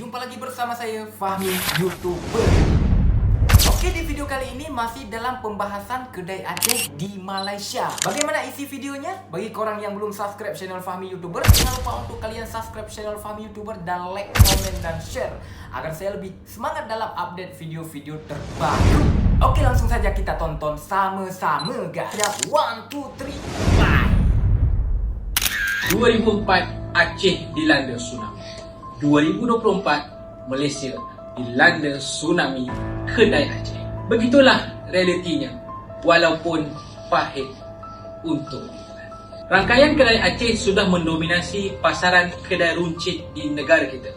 jumpa lagi bersama saya Fahmi YouTuber. Okey, di video kali ini masih dalam pembahasan kedai Aceh di Malaysia. Bagaimana isi videonya? Bagi korang yang belum subscribe channel Fahmi YouTuber, jangan lupa untuk kalian subscribe channel Fahmi YouTuber dan like, komen dan share agar saya lebih semangat dalam update video-video terbaru. Okey, langsung saja kita tonton sama-sama guys. Siap? One, two, three, five. 2004 Aceh dilanda tsunami. 2024 Malaysia dilanda tsunami kedai Aceh. Begitulah realitinya walaupun pahit untuk. Rangkaian kedai Aceh sudah mendominasi pasaran kedai runcit di negara kita.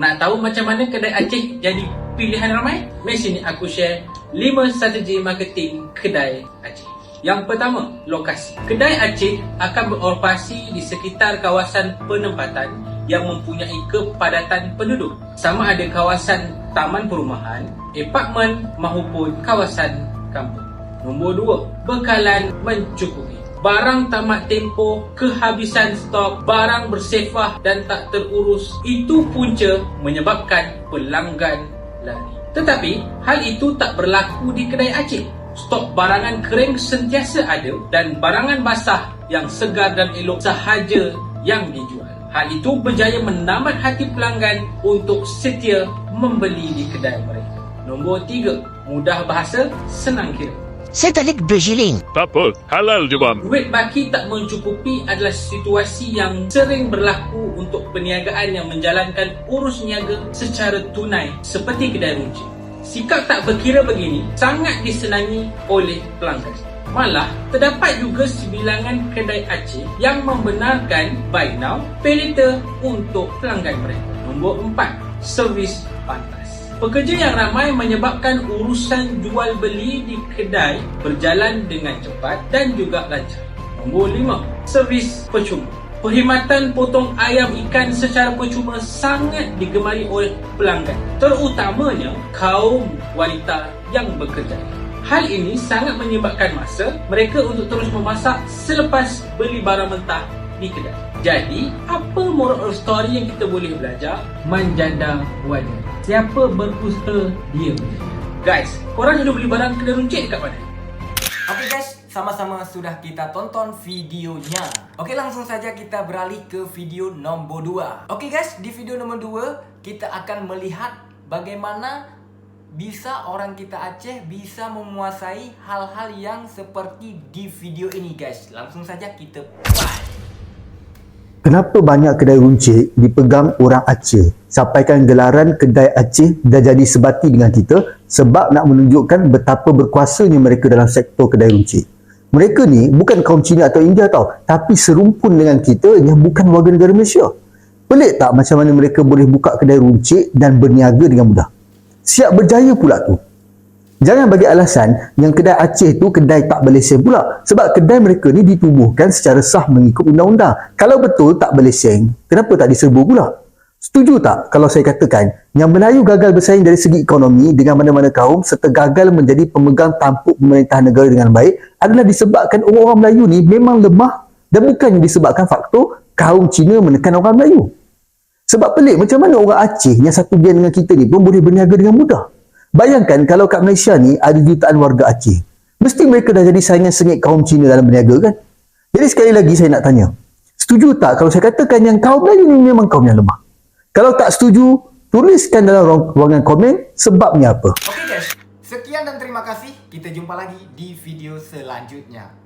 Nak tahu macam mana kedai Aceh jadi pilihan ramai? Mari sini aku share 5 strategi marketing kedai Aceh. Yang pertama, lokasi. Kedai Aceh akan beroperasi di sekitar kawasan penempatan yang mempunyai kepadatan penduduk. Sama ada kawasan taman perumahan, apartmen maupun kawasan kampung. Nombor dua, bekalan mencukupi. Barang tamat tempoh, kehabisan stok, barang bersefah dan tak terurus, itu punca menyebabkan pelanggan lari. Tetapi, hal itu tak berlaku di kedai Aceh. Stok barangan kering sentiasa ada dan barangan basah yang segar dan elok sahaja yang dijual. Hal itu berjaya menamat hati pelanggan untuk setia membeli di kedai mereka. Nombor tiga, mudah bahasa, senang kira. Saya tak ada bergiling. Tak apa, halal je bang. Duit baki tak mencukupi adalah situasi yang sering berlaku untuk perniagaan yang menjalankan urus niaga secara tunai seperti kedai runcit. Sikap tak berkira begini sangat disenangi oleh pelanggan. Malah, terdapat juga sebilangan kedai Aceh yang membenarkan buy now, pay later untuk pelanggan mereka. Nombor empat, servis pantas. Pekerja yang ramai menyebabkan urusan jual beli di kedai berjalan dengan cepat dan juga lancar. Nombor lima, servis percuma. Perkhidmatan potong ayam ikan secara percuma sangat digemari oleh pelanggan, terutamanya kaum wanita yang bekerja. Hal ini sangat menyebabkan masa mereka untuk terus memasak selepas beli barang mentah di kedai. Jadi, apa moral story yang kita boleh belajar? Menjanda wajar. Siapa berusaha, dia. Guys, korang dulu beli barang kedai runcit kat mana? Oke guys, sama-sama sudah kita tonton videonya. Oke, langsung saja kita beralih ke video nombor 2. Oke guys, di video nombor 2 kita akan melihat bagaimana bisa orang kita Aceh bisa menguasai hal-hal yang seperti di video ini guys. Langsung saja kita. Kenapa banyak kedai runcit dipegang orang Aceh? Sampaikan gelaran kedai Aceh dah jadi sebati dengan kita sebab nak menunjukkan betapa berkuasanya mereka dalam sektor kedai runcit. Mereka ni bukan kaum Cina atau India tau, tapi serumpun dengan kita yang bukan warga negara Malaysia. Pelik tak macam mana mereka boleh buka kedai runcit dan berniaga dengan mudah? Siap berjaya pula tu. Jangan bagi alasan yang kedai Aceh tu kedai tak berlesen pula. Sebab kedai mereka ni ditubuhkan secara sah mengikut undang-undang. Kalau betul tak berlesen, kenapa tak diserbu pula? Setuju tak kalau saya katakan yang Melayu gagal bersaing dari segi ekonomi dengan mana-mana kaum serta gagal menjadi pemegang tampuk pemerintahan negara dengan baik adalah disebabkan orang-orang Melayu ni memang lemah dan bukannya disebabkan faktor kaum Cina menekan orang Melayu. Sebab pelik macam mana orang Aceh yang satu gen dengan kita ni pun boleh berniaga dengan mudah. Bayangkan kalau kat Malaysia ni ada jutaan warga Aceh. Mesti mereka dah jadi saingan sengit kaum Cina dalam berniaga kan? Jadi sekali lagi saya nak tanya. Setuju tak kalau saya katakan yang kaum Melayu ni memang kaum yang lemah? Kalau tak setuju, tuliskan dalam ruang- ruangan komen sebabnya apa. Oke guys, sekian dan terima kasih. Kita jumpa lagi di video selanjutnya.